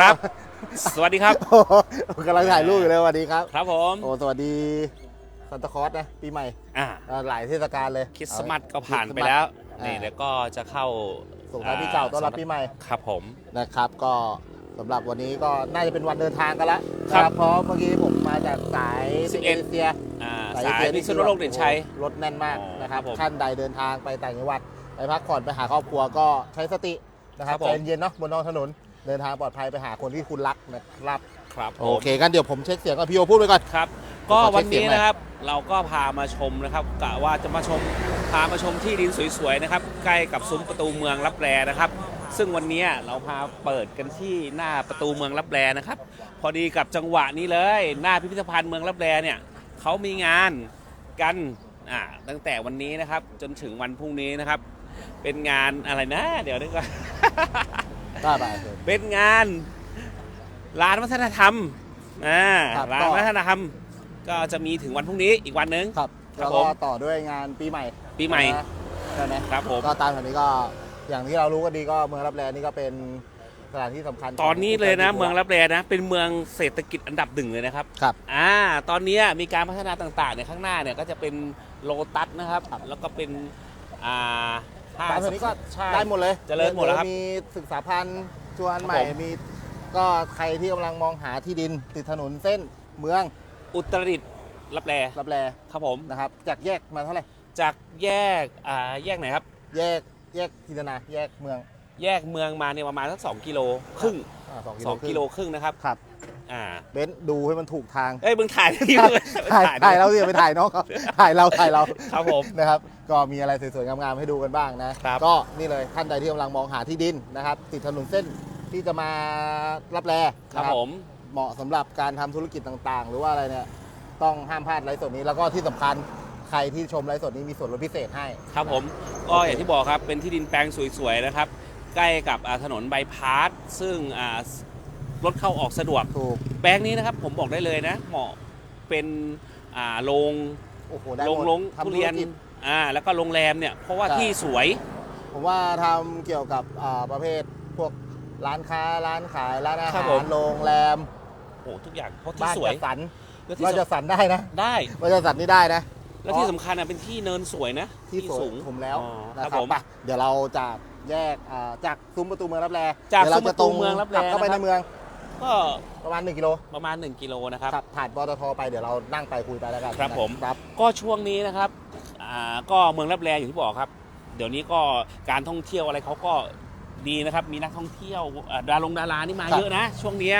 ครับ สวัสดีครับ โอ้โหกำลังถ่ายรูปอยู่เลยสวัสดีครับ ครับผมโอ้สวัสดีซันตาคลอสนะปีใหม่อ่าอ่าหลายเทศกาลเลยคริสต์มาสก็ผ่านไปคริสต์มสแล้วอ่านี่นี่แล้วก็จะเข้าส่งท้ายปีเก่าต้อนรับปีใหม่ ครับผม นะครับก็สำหรับวันนี้ก็น่าจะเป็นวันเดินทางกันละครับนะเพราะเมื่อกี้ผมมาจากสาย11 เอเชียอ่าเอสายเชีพิษณุโลกเด่นชัยโอ้โหรถแน่นมากอ๋อนะครับครับผมท่านใดเดินทางไปต่างจังหวัด ไปพักผ่อนไปหาครอบครัวก็ใช้สตินะครับครับผมใจเย็นๆเนาะบนท้องถนน เดินทางปลอดภัยไปหาคนที่คุณรักนะครับครับผมโอเคกันเดี๋ยวผมเช็คเสียงกับพี่โอพูดไปก่อน ครับ ก็ขอเช็ควันนี้เสียงหน่อย นะครับเราก็พามาชมนะครับกะว่าจะมาชมพามาชมที่ดินสวยๆนะครับใกล้กับซุ้มประตูเมืองรับแลนะครับ ซึ่งวันนี้เราพาเปิดกันที่หน้าประตูเมืองรับแลนะครับ พอดีกับจังหวะนี้เลย หน้าพิพิธภัณฑ์เมืองรับแลเนี่ยเขามีงานกันอ่าตั้งแต่วันนี้นะครับจนถึงวันพรุ่งนี้นะครับ เป็นงานอะไรนะ เดี๋ยวนึกก่อน ได้ไปเชิญเป็นงานร้านวัฒนธรรมอ่าครับร้านก็ วัฒนธรรม ก็จะมีถึงวันพรุ่งนี้อีกวันหนึง ครับครับแล้วก็ผมต่อด้วยงานปีใหม่ปีใหม่ นะใช่ไหมครับผม ก็ตามแถวนี้ก็อย่างที่เรารู้กันดีก็เมืองรับแลนี่ก็เป็นสถานที่สำคัญตอนนี้เลยนะขเมืองรับแลนะ เป็นเมืองเศรษฐกิจอันดับหนึ่งเลยนะครับ ครับ อ่า ตอนนี้มีการพัฒนาต่างๆเนี่ยข้างหน้าเนี่ยก็จะเป็นโลตัสนะครับ แล้วก็เป็น อ่า ห้างตามแถวนี้ก็ใช่ได้หมดเลยเจริญหมดแล้วครับมีศึกษาพันธ์ชวนใหม่ครับผม มี ก็ใครที่กำลังมองหาที่ดินติดถนนเส้นเมืองอุตรดิตถ์รับแลรับแลครับผม นะครับ จากแยกมาเท่าไหร่จากแยกอ่าแยกไหนครับ แยกแยกพิจารณาแยกเมืองแยกเมืองมาเนี่ยประมาณสักสองกิโลครึ่งอ่าสองสองครึ่กิโลครึ่งนะครับ ครับ อ่าเบนซ์ดูให้มันถูกทาง เอ้ยมึงถ่ายที่ถ่ายถ่ายเราสิไปถ่ายน้องเขาถ่ายเราถ่ายเราครับผมนะครับ ก็มีอะไรสวยๆงามๆให้ดูกันบ้างนะ ครับ ก็นี่เลยท่านใดที่กำลังมองหาที่ดินนะครับ ติดถนนเส้นที่จะมารับแลครับนะผม เหมาะสำหรับการทำธุรกิจต่างๆ หรือว่าอะไรเนี่ยต้องห้ามพลาดไลฟ์สดนี้แล้วก็ที่สำคัญใครที่ชมไลฟ์สดนี้มีส่วนลดพิเศษให้ ครับผมก็อย่างที่บอกครับเป็นที่ดินแปลงสวยๆนะครับ ใกล้กับอ่าถนนใบายพาสซึ่งอ่า รถเข้าออกสะดวก ถูก แปลงนี้นะครับผมบอกได้เลยนะ เหมาะเป็นอ่าโรงโอ้โห ได้โรงหมดโรงทำทุธุเรียนกิจอ่าแล้วก็โรงแรมเนี่ยเพราะว่าใช่ ที่สวย ผมว่าทำเกี่ยวกับอ่าประเภทพวกร้านค้าร้านขายร้านอาครัหาบผรมโรงแรมโอ้ทุกอย่างเพราะที่บ้านสวยจัดสรรแล้วที่ว่าจะสำสรรได้นะได้ว่าจะสรรนี่ได้นะ แล้วที่สำคัญอะเป็นที่เนินสวยนะที่สวยผมแล้วอ๋อนะคครัรับบผม ไปเดี๋ยวเราจะแยกอ่าจากซุ้มประตูเมืองรับแลจากเดี๋ยวเราซุ้มปจะระตูเมืองรับแลกเข้าไปนะครับ ในเมือง ก็ประมาณ 1กิโลประมาณ 1 กิโลนะครับครับผ่านปตทไปเดี๋ยวเรานั่งไปคุยไปแล้วกันครับผมครับก็ช่วงนี้นะครับอ่าก็เมืองรับแลอย่างที่บอกครับ เดี๋ยวนี้ก็การท่องเที่ยวอะไรเขาก็ดีนะครับ มีนักท่องเที่ยวอ่าดารงดารานี่มาครับเยอะนะ ช่วงเนี้ย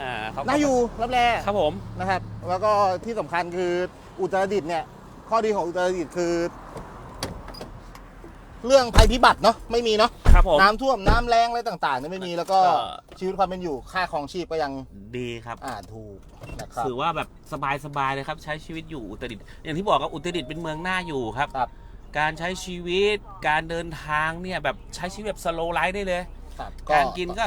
อ่าเขาก็น่าอยู่รับแลครับผมนะครับ แล้วก็ที่สำคัญคืออุตรดิตถ์เนี่ยข้อดีของอุตรดิตถ์คือ เรื่องภัยพิบัติเนาะไม่มีเนาะครับผมน้ำท่วมน้ำแรงอะไรต่างๆเนี่ยไม่มีแล้วก็ก็ชีวิตความเป็นอยู่ค่าครองชีพก็ยังดีครับ อ่าถูกนะครับ ถือว่าแบบสบายๆเลยครับ ใช้ชีวิตอยู่อุตรดิตถ์อย่างที่บอกครับอุตรดิตถ์เป็นเมืองน่าอยู่ครับ ครับการใช้ชีวิตการเดินทางเนี่ยแบบใช้ชีวิตแบบสโลไลฟ์ได้เลย ครับการกินก็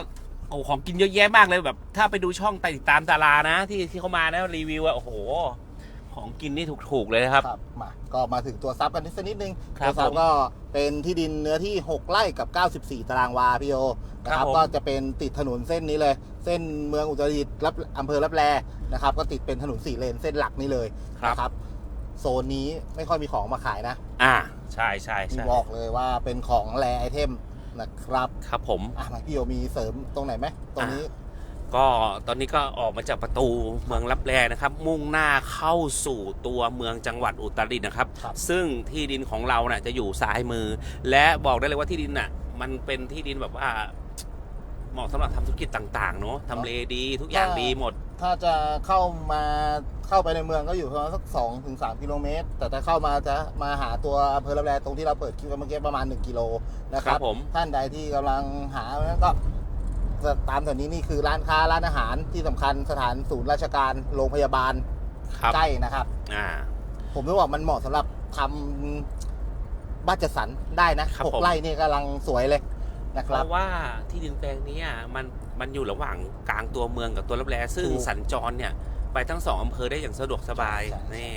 โอ้ของกินเยอะแยะมากเลยแบบ ถ้าไปดูช่องติดตามดารานะ ที่ที่เขามานะรีวิวอะโอ้โห ของกินนี่ถูกๆเลยนะครับ ครับมาก็มาถึงตัวซับกันนิดสักนิดนึงครับตัวซับผมก็เป็นที่ดินเนื้อที่ 6 ไร่กับ 94 ตารางวาพี่โอนะคครัรับบผม ก็จะเป็นติดถนนเส้นนี้เลย เส้นเมืองอุตรดิตถ์รับอำเภอรับแลนะครับ ก็ติดเป็นถนนสี่เลนเส้นหลักนี้เลยครับ นะครับโซนนี้ไม่ค่อยมีของมาขายนะอ่า ใช่ใช่ใช่บอกเลยว่าเป็นของแรไอเทมนะครับครับผม อะมาพี่โอมีเสริมตรงไหนไหมตรงนี้ ก็ตอนนี้ก็ออกมาจากประตูเมืองลับแลนะครับ มุ่งหน้าเข้าสู่ตัวเมืองจังหวัดอุตรดิตถ์นะครับ ครับ ซึ่งที่ดินของเราน่ะจะอยู่ซ้ายมือ และบอกได้เลยว่าที่ดินน่ะมันเป็นที่ดินแบบว่าเหมาะสำหรับทำธุรกิจต่าง ๆ เนาะทำเลดีทุกอย่างดีหมด ถ้าจะเข้ามาเข้าไปในเมืองก็อยู่ประมาณสัก2ถึง3กิโลเมตร แต่ถ้าเข้ามาจะมาหาตัวอำเภอรับแลตรงที่เราเปิดคลิปกันเมื่อกี้ประมาณ 1 กิโลนะครัครับบผม ท่านใดที่กำลังหาก็ ตามแถวนี้นี่คือร้านค้าร้านอาหารที่สำคัญสถานศูนย์ราชการโรงพยาบาลครับใกล้นะครับ อ่า ผมนึกว่ามันเหมาะสำหรับทำบ้านจัดสรรได้นะครับหกผมไร่นี่กำลังสวยเลยนะคเพรับราะว่าที่ดินแปลงเนี้ยมันมันอยู่ระหว่างกลางตัวเมืองกับตัวรับแลซึ่งถูกสัญจรเนี่ย ไปทั้งสองอำเภอได้อย่างสะดวกสบายใช่ใช่นี่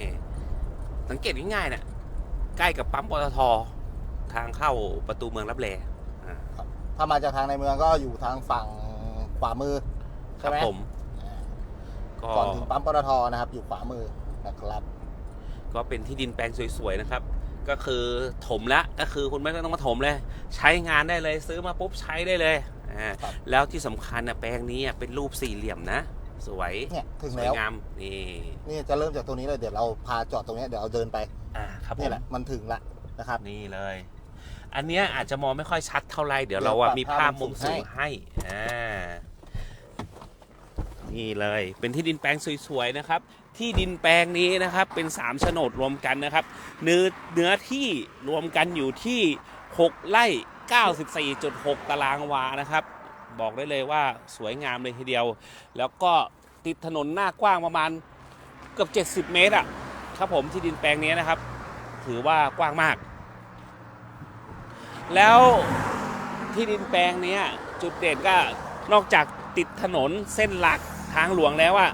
สังเกตง่ายๆเนี่ยใกล้กับปั๊มปตททางเข้าประตูเมืองรับแลอ่า ถ้ามาจากทางในเมืองก็อยู่ทางฝั่งขวามือใช่ไหมผมก็ก่อนถึงปั๊มปตทนะครับ อยู่ขวามือนะครับ ก็เป็นที่ดินแปลงสวยๆนะครับ ก็คือถมแล้วก็คือคุณไม่ต้องมาถมเลย ใช้งานได้เลยซื้อมาปุ๊บใช้ได้เลยอ่าครับ แล้วที่สำคัญนะแปลงนี้อะเป็นรูปสี่เหลี่ยมนะ สวยเนี่ยถึงสวแล้ยว งามนี่นี่จะเริ่มจากตรงนี้เลยเดี๋ยวเราพาจอดตรงเนี้ยเดี๋ยวเราเดินไปอ่าครับผนี่มแหละมันถึงละนะครับ นี่เลย อันเนี้ยอาจจะมองไม่ค่อยชัดเท่าไหร่เดี๋ยวเราเดี๋ยวอะปรับมีภาภาพพมุมุมมสูสูงงให้อ่านี่เลย เป็นที่ดินแปลงสวยๆนะครับ ที่ดินแปลงนี้นะครับ เป็น3โฉนดรวมกันนะครับ เนื้อเนื้อที่รวมกันอยู่ที่ 6ไร่94.6 ตารางวานะครับ บอกได้เลยว่าสวยงามเลยทีเดียว แล้วก็ติดถนนหน้ากว้างประมาณเกือบ70 เมตรอะครับผมที่ดินแปลงนี้นะครับ ถือว่ากว้างมาก แล้วที่ดินแปลงเนี้ยจุดเด่นก็นอกจากติดถนนเส้นหลักทางหลวงแล้วอะ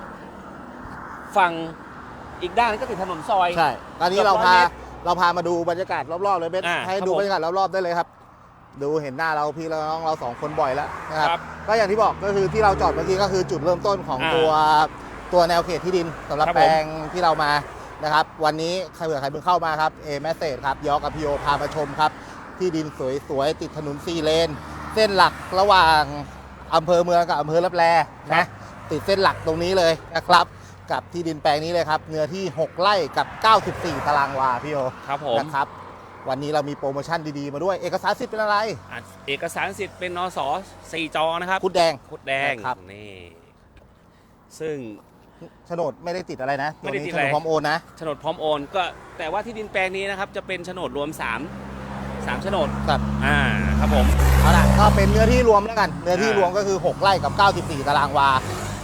ฝั่งอีกด้านก็ติดถนนซอย ใช่ ตอนนี้เกือบเราพาร้อยเมตรเราพามาดูบรรยากาศรอบๆเลยเบสอ่าให้ครับดูผมบรรยากาศรอบๆได้เลยครับ ดูเห็นหน้าเราพี่แล้วน้องเราสองคนบ่อยแล้วนะครับครับ ก็อย่างที่บอกก็คือที่เราจอดเมื่อกี้ก็คือจุดเริ่มต้นของอ่าตัวตัวแนวเขตที่ดินสำหรับครับแปผมลงที่เรามานะครับ วันนี้ใครเผื่อใครเพิ่งเข้ามาครับเอแมสเซจครับยอกับพีโอพามาชมครับ ที่ดินสวยๆติดถนนซีเลน เส้นหลักระหว่างอำเภอเมืองกับอำเภอรับแลนะติดเส้นหลักตรงนี้เลยนะครับกับที่ดินแปลงนี้เลยครับ เนื้อที่ 6 ไร่กับ 94 ตารางวาพี่โอครับผมนะครับ วันนี้เรามีโปรโมชั่นดีๆมาด้วยเอกสารสิทธิ์เป็นอะไรอะเอกสารสิทธิ์เป็นนสสี่จอนะครับคุดแดงคุดแดงครับนี่ซึ่งโฉนดไม่ได้ติดอะไรนะไม่ได้ติดโฉนอะไรดพร้อมโอนนะโฉนดพร้อมโอน ก็แต่ว่าที่ดินแปลงนี้นะครับจะเป็นโฉนดรวม 3 3โฉนดครับ อ่าครับผม เอาล่ะก็เป็นเนื้อที่รวมแล้วกัน เนื้อที่อ่ารรวมก็คือ 6 ไร่กับ 94 ตารางวา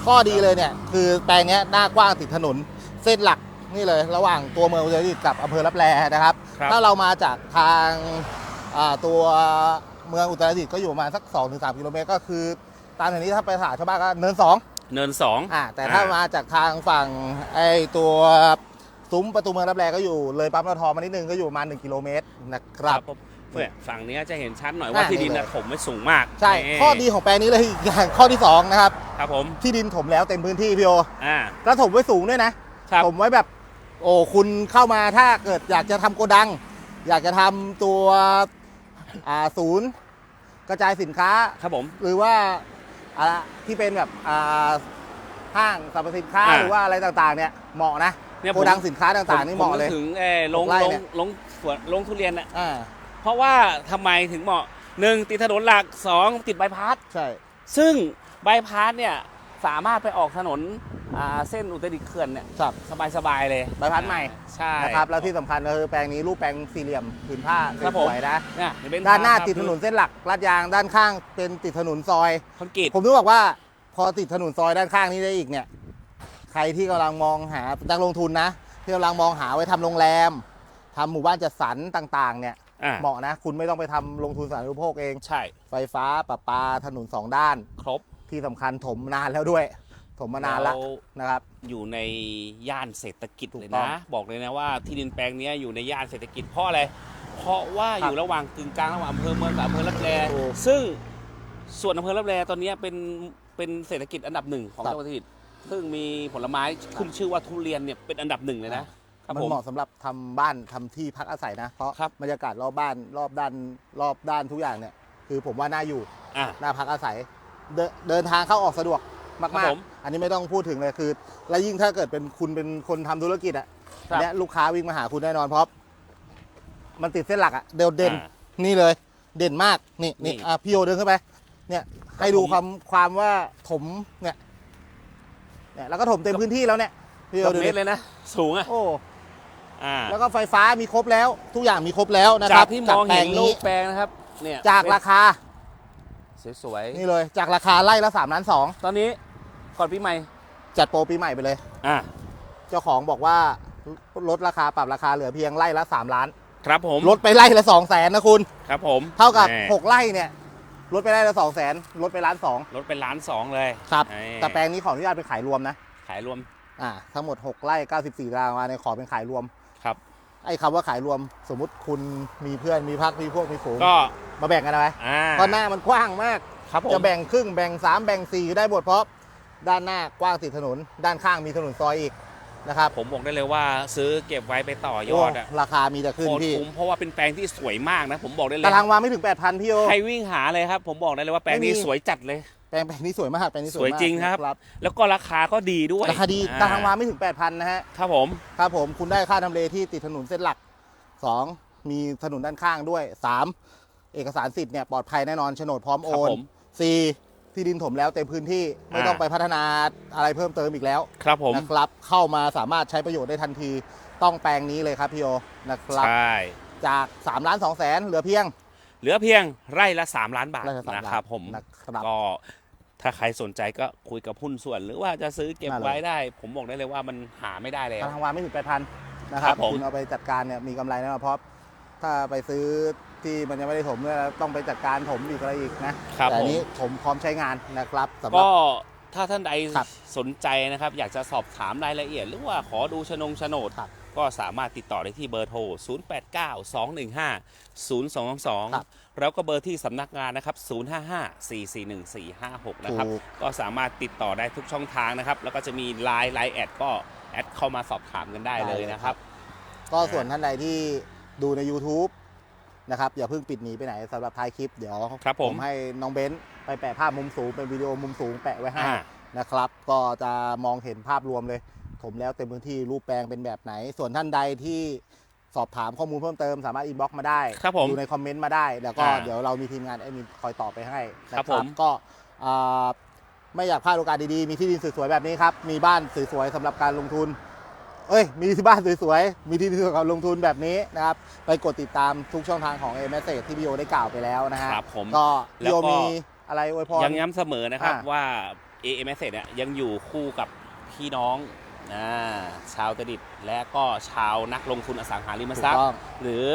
ข้อดีเลยเนี่ย คือแปลงเนี้ยหน้ากว้างติดถนน เส้นหลักนี่เลย ระหว่างตัวเมืองอุตรดิตถ์กับอำเภอรับแลนะครับ ครับ ถ้าเรามาจากทางอ่าตัวเมืองอุตรดิตถ์ก็อยู่ประมาณสัก 2-3 กิโลเมตรก็คือ ตามแถวนี้ถ้าไปถาชาวบ้านก็เนิน2เนินสอง อ่าแต่ถ้าอ่าม มาจากทางฝั่งไอ้ตัวซุ้มประตูเมืองรับแลก็อยู่เลยปั๊มปตทมานิดนึงก็อยู่ประมาณ1กิโลเมตรนะครับ ผม เนี่ยฝั่งเนี้ยจะเห็นชัดหน่อยว่าอ่าที่ดินนี่นะเลย ถมไม่สูงมากใช่ นี่ข้อดีของแปลงนี้เลยอีกอย่างข้อที่ 2 นะครับ ครับผมที่ดินถมแล้วเต็มพื้นที่พี่โออ่าแล้วถมไว้สูงด้วยนะ ครับถมไว้แบบ โอ้คุณเข้ามาถ้าเกิดอยากจะทำโกดัง อยากจะทำตัวอ่าศูนย์ กระจายสินค้า ครับผม หรือว่าอ่าที่เป็นแบบอ่าห้างสรรพสินค้าอ่า หรือว่าอะไรต่างๆ เนี่ยเหมาะนะเนี่ยโกผมดังสินค้าต่างๆนี่เหมาะเลยผถึงเออลงหกไร่ลงเนี่ย ลงสวนลงทุเรียนน่ะอ่า เพราะว่าทำไมถึงเหมาะหนึ่งติดถนนหลักสองติดใบายพัดใช่ ซึ่งใบายพัดเนี่ยสามารถไปออกถนนอ่าเส้นอุตรดิตถ์เขื่อนเนี่ยครับสบายๆเลยใบพัดใหม่ ใช่ นะครับ แล้วที่สำคัญก็คือแปลงนี้รูปแปลงสี่เหลี่ยมผืนผ้าครับผม สวยๆนะ เนี่ยเดี๋ยวเป็ด้านหน้าภพติดถนนเส้นหลักลาดยางด้านข้างเป็นติดถนนซอย คอนกรีตผมถึงบอกว่าพอติดถนนซอยด้านข้างนี้ได้อีกเนี่ย ใครที่กำลังมองหานักลงทุนนะ ที่กำลังมองหาไว้ทำโรงแรมทำหมู่บ้านจัดสรรต่าง ๆ เนี่ย อ่า เหมาะนะ คุณไม่ต้องไปทำลงทุนสาธารณูปโภคเอง ใช่ ไฟฟ้าประปาถนนสองด้าน ครบที่สำคัญถมนานแล้วด้วย ถมมานานแล้วแล้วนะครับ อยู่ในย่านเศรษฐกิจถูกเลยต้องนะ บอกเลยนะว่าที่ดินแปลงเนี้ยอยู่ในย่านเศรษฐกิจเพราะอะไรเพราะว่าครับอยู่ระหว่างกึ่งกลางระหว่างอำเภอเมืองกับอำเภอรับแลถูกซึ่งส่วนอำเภอรับแลตอนเนี้ยเป็นเป็นเศรษฐกิจอันดับหนึ่งของครับจังหวัดอุตรดิตถ์ซึ่งมีผลไม้ขึ้นชื่อว่าทุเรียนเนี่ยเป็นอันดับหนึ่งเลยนะ ครับมันผมเหมาะสำหรับทำบ้านทำที่พักอาศัยนะ เพราะครับ บรรยากาศรอบบ้านรอบด้านรอบด้านทุกอย่างเนี่ย คือผมว่าน่าอยู่อะ น่าพักอาศัยเดินเดินทางเข้าออกสะดวกครัมาบกผม ๆ อันนี้ไม่ต้องพูดถึงเลยคือ และยิ่งถ้าเกิดเป็นคุณเป็นคนทำธุรกิจอะครับอันเนี้ยลูกค้าวิ่งมาหาคุณแน่นอนเพราะมันติดเส้นหลักอะเด่นเด่น อ่า นี่เลย เด่นมากนี่นี่นี่อะพี่โยเดินขึ้นไป เนี่ยให้ดูผม ความความว่าถมเนี่ยเนี่ยแล้วก็ถมเต็มพื้นที่แล้วเนี่ยพี่โยเกับดูเมดิ ตรเลยนะ สูงอะ โอ้ อ่าแล้วก็ไฟฟ้ามีครบแล้ว ทุกอย่างมีครบแล้วนะคจารักบที่มองแปลเห็นงรูนี้ปแปลงนะครับเนี่ยจากราคาสวยนี่เลยจากราคาไล่ละสามล้านสองๆตอนนี้ก่อนปีใหม่จัดโปรปีใหม่ไปเลย อะเจ้าของบอกว่าลดราคาปรับราคาเหลือเพียงไล่ละ 3 ล้าน ครับผมลดไปไล่ละ2 0 0แสนนะคุณ ครับผมเท่ากับ แหม่6 ไร่เนี่ยลดไปไล่ละ2 0 0แสนลดไปล้านสองลดเป็นล้านสองเลยครับนี่แต่แปลงนี้ขออนุญาตเป็นขายรวมนะขายรวมอ่าทั้งหมด 6 ไร่ 94ตารางวาเนี่ยขอเป็นขายรวม ครับ ไอ้คำว่าขายรวมสมมุติคุณมีเพื่อนมีพักมีพวกมีฝูงก็มาแบ่งกันเอาไว้อ่าเพราะหน้ามันกว้างมากครับผมจะแบ่งครึ่งแบ่ง 3 แบ่ง 4 ได้หมดเพราะด้านหน้ากว้างติดถนน ด้านข้างมีถนนซอยอีกนะครับผมบอกได้เลยว่าซื้อเก็บไว้ไปต่อยอดอะโราคามีแต่ขึ้นโคตรพี่คุ้มเพราะว่าเป็นแปลงที่สวยมากนะ ผมบอกได้เลยตารางวาไม่ถึง8,000พี่โอใครวิ่งหาเลยครับ ผมบอกได้เลยว่าแปลงนี้ไม่มีสวยจัดเลย แปลงแปลงนี้สวยมากแปลงนี้สวยสวยมากจริงครับ นะแล้วก็ราคาก็ดีด้วยราคาดีอ่ตารางวาไม่ถึง 8,000 นะฮะ ครับผม ครับผมคุณได้ค่าทำเลที่ติดถนนเส้นหลัก 2 มีถนนด้านข้างด้วย 3 เอกสารสิทธิ์เนี่ยปลอดภัยแน่นอนโฉนดพร้อมโอครับน ผม4 ที่ดินถมแล้วเต็มพื้นที่ไม่อ่า ต้องไปพัฒนาอะไรเพิ่มเติมอีกแล้วครับผม นะครับเข้ามาสามารถใช้ประโยชน์ได้ทันทีต้องแปลงนี้เลยครับพี่โอนะครับ ใช่ จาก3ล้าน2แสนเหลือเพียงเหลือเพียงไร่ละ 3 ล้านบาทไร่ละ3ล้านนะครับผม นะครับ ก็ ถ้าใครสนใจก็คุยกับหุ้นส่วน หรือว่าจะซื้อเก็บมาเลยไว้ได้ ผมบอกได้เลยว่ามันหาไม่ได้แล้วตารางวาไม่ถึง8,000นะคครัรับบผมคุณเอาไปจัดการเนี่ยมีกำไรแน่นอนเพราะถ้าไปซื้อที่มันยังไม่ได้ถมเนี่ยต้องไปจัดการถมอีกอะไรอีกนะครับแต่อัผนมนี้ผมพร้อมใช้งานนะครับสำหรับก็ถ้าท่านใดครับสนใจนะครับ อยากจะสอบถามรายละเอียด หรือว่าขอดูชนงโฉนดครับ ก็สามารถติดต่อได้ที่เบอร์โทร 0892150222ครับแล้วก็เบอร์ที่สำนักงานนะครับ 0554411456 นะครับ ถูก ก็สามารถติดต่อได้ทุกช่องทางนะครับ แล้วก็จะมี Line ไลน์แอดก็แอดเข้ามาสอบถามกันได้เลยนะครับ ก็ส่วนท่านใดที่ดูใน YouTube นะครับ อย่าเพิ่งปิดหนีไปไหนสำหรับท้ายคลิปเดี๋ยวครับผม ให้น้องเบนซ์ไปแปะภาพมุมสูงเป็นวิดีโอมุมสูงแปะไว้ให้อ่า นะครับ ก็จะมองเห็นภาพรวมเลย ถมแล้วเต็มพื้นที่รูปแปลงเป็นแบบไหน ส่วนท่านใดที่สอบถามข้อมูลเพิ่มเติมสามารถอินบ็อกมาได้ครับผมดูในคอมเมนต์มาได้ แล้วก็อ่าเดี๋ยวเรามีทีมงานแอดมินคอยตอบไปให้นะคครัรับบผมก็อ่าไม่อยากพลาดโอกาสดีๆ มีที่ดินสวยๆแบบนี้ครับ มีบ้านสวยๆสำหรับการลงทุน เอ้ย มีที่บ้านสวยๆ มีที่ดินสวยๆการลงทุนแบบนี้นะครับ ไปกดติดตามทุกช่องทางของ a m s ที่พี่โอได้กล่าวไปแล้วนะฮะครับผมก็แล้พี่วโอก็ มีอะไรอวยพร ยังย้ำเสมอนะครับอ่าว่า AMS เนี่ยยังอยู่คู่กับพี่น้อง อ่าชาวตดิตและก็ชาวนักลงทุนอสังหาริมถูทรักพย์ต้องหรือ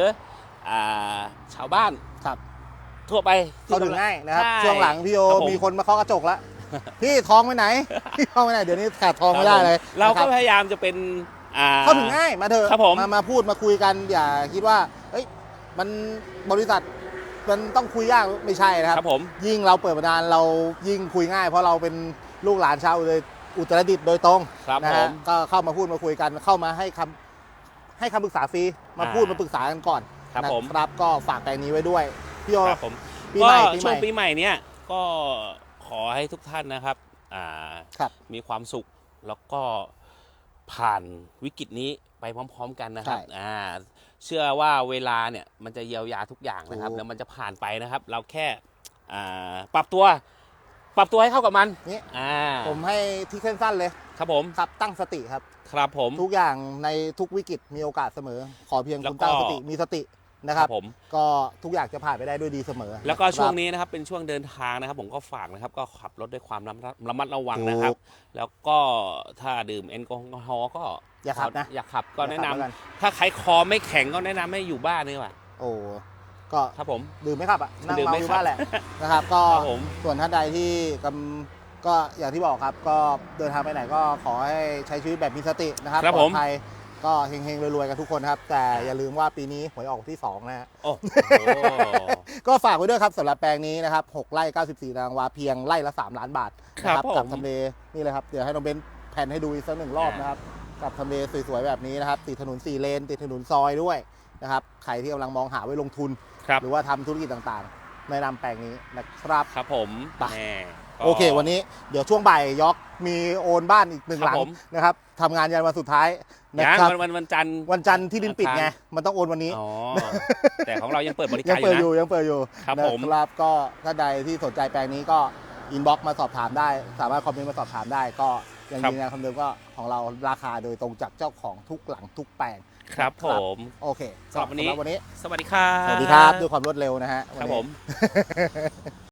อ่าชาวบ้านครับทั่วไปเข้าถึงง่ายนะครับ ใช่วงหลังพี่โอครับผ มีคนมาเคาะกระจกแล้ว พี่ทองไปไหน พี่ทองไปไหน เดี๋ยวนี้ขาดทองไม่ได้เลยเรานะคก็บพยายามจะเป็นอ่า เข้าถึงง่ายมาเถอะครับผมมามาพูดมาคุยกันอย่าคิดว่าเอ้ยมันบริษัทมันต้องคุยยากไม่ใช่นะครับ ครับผม ยิ่งเราเปิดมานานเรายิ่งคุยง่าย เพราะเราเป็นลูกหลานชาวเลย อุตรดิตถ์โดยตรงครับนะผฮะม ก็เข้ามาพูดมาคุยกัน เข้ามาให้คำให้คำปรึกษาฟรีมาอ่าพูดมาปรึกษากันก่อนครับนะผม ครับก็ฝากแปลงนี้ไว้ด้วยพี่โอครับผม ปีก็ใหม่ปีใหช่วม่ งปีใหม่เนี่ยก็ขอให้ทุกท่านนะครับอ่าครับมีความสุขแล้วก็ผ่านวิกฤตนี้ไปพร้อม ๆ กันนะครับใช่อ่าเชื่อว่าเวลาเนี่ยมันจะเยียวยาทุกอย่างนะครับถูกแล้วมันจะผ่านไปนะครับ เราแค่อ่าปรับตัว ปรับตัวให้เข้ากับมันนี่อ่าผมให้ที่สั้นๆเลย ครับผมครับตั้งสติครับ ครับผมทุกอย่างในทุกวิกฤตมีโอกาสเสมอ ขอเพียงแล้วคุณก็ตั้งสติมีสตินะครับผมก็ทุกอย่างจะผ่านไปได้ด้วยดีเสมอ แล้วก็ช่วงครับนี้นะครับเป็นช่วงเดินทางนะครับ ผมก็ฝากนะครับ ก็ขับรถด้วยความระมัดระมัดระวังถูกนะครับ แล้วก็ถ้าดื่มแอลกอฮอล์ก็อย่าขับนะอย่าขับก็แนะนำอย่าขับแล้วกันถ้าใครคอไม่แข็งก็แนะนำให้อยู่บ้านนี่ว่ะโอ้ ก็ครับผมดื่มไม่ขับอะนั่งดื่มเมาไม่อยู่ขับบ้านแหละนะครับ ก็ครับผมส่วนท่านใดที่กำก็อย่างที่บอกครับก็เดินทางไปไหนก็ขอให้ใช้ชีวิตแบบมีสตินะครับครับปลผอมดภัยก็เฮงๆรวยๆกันทุกคนครับ แต่อย่าลืมว่าปีนี้หวยออกที่สองนะฮะโอ้โหก็ฝากไว้ด้วยครับสำหรับแปลงนี้นะครับ 6 ไร่ 94ตารางวาเพียงไร่ละ 3 ล้านบาทนะครับผมกับทำเลนี่เลยครับ เดี๋ยวให้น้องเบนซ์แผ่นให้ดูอีกสักหนึ่งรอบนะครับ กับทำเลสวยๆแบบนี้นะครับติดถนน 4 เลนติดถนนซอยด้วยนะครับใครที่กำลังมองหาไว้ลงทุน ครับ หรือว่าทำธุรกิจต่างๆแนะนำแปลงนี้นะครับ ครับผมไป แน่ก็ โอเค วันนี้เดี๋ยวช่วงบ่ายยอกมีโอนบ้านอีกหนึ่งครับหลังผม นะครับทำงานยันวันสุดท้ายนะยังครับ วันวันวันจันทร์ วันจันทร์ที่ดินปิดไง มันต้องโอนวันนี้ อ๋อ แต่ของเรายังเปิดบริยัการงอเปิดยู่อยู่นะยังเปิดอยู่ครับนะผมครับก็ถ้าใดที่สนใจแปลงนี้ก็อินบ็อกมาสอบถามได้ สามารถคอมเมนต์มาสอบถามได้ ก็ยังครับยืนยันคำเดิมก็ของเราราคาโดยตรงจากเจ้าของทุกหลังทุกแปลง ครับผมโอเคสำหรับวันนี้วันนี้ สวัสดีครับ สวัสดีครับด้วยความรวดเร็วนะฮะครับวันนี้ผม